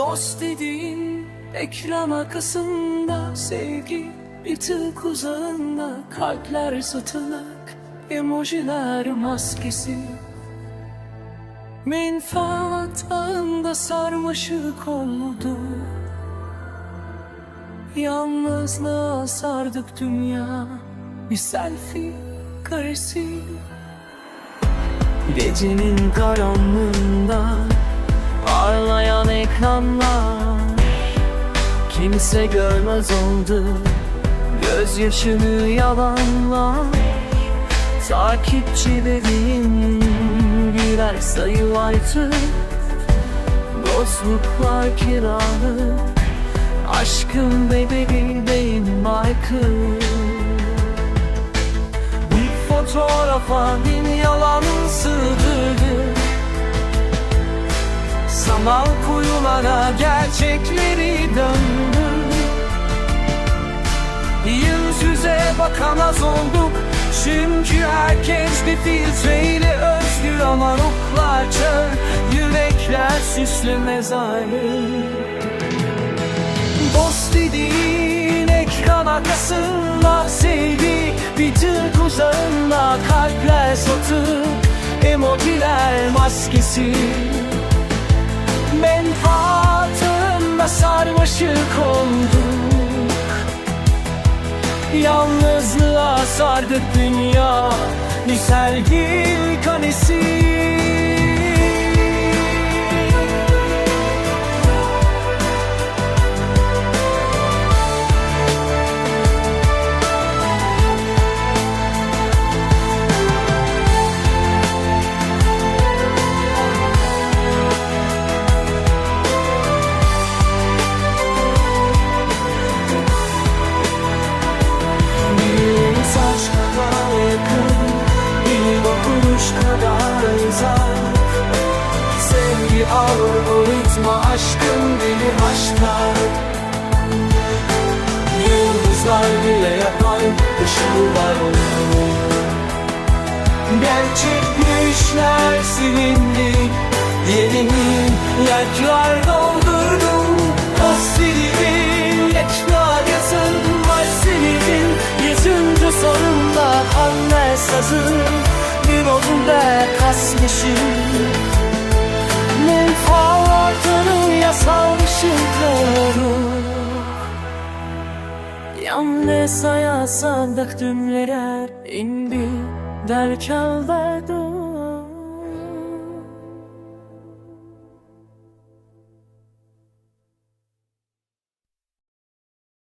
Dost dediğin ekran arkasında Sevgi bir tık uzağında Kalpler satılık Emojiler maskesi. Menfaat ağında sarmaşık oldu. Yalnızlığa sardık dünya Bir selfie karesi. Gecenin karanlığında Parlayan ekranlar Kimse görmez oldu. Gözyaşını yalanla Takipçilerin Birer sayı artık Dostluklar kiralı. Aşkın bebeği benim aykırı. Bir fotoğrafa bin yalan sığdırdı Sanal kuyulara gerçekleri döndü. Yüz yüze bakamaz olduk Çünkü herkes bir filtreyle özgür Ama ruhlar çöl, yürekler süslü mezarı. Dost dediğin ekran arkasında Sevgi bir tık uzağında Kalpler satık, emojiler maskesi sarmaşık olduk Yalnızlığa sardık dünya Sevgi algoritma aşkın beni aşklar Yıldızlar bile yapar ışıllar olur. Gerçek düşler silindi. Yerimi yaklar doldurdum. O silivin ekrar yazın Var silivin yüzüncü sorumda Anne sazın. Bir odunda kas yeşil Yalnız aya sandık tümlere indi Derken verdim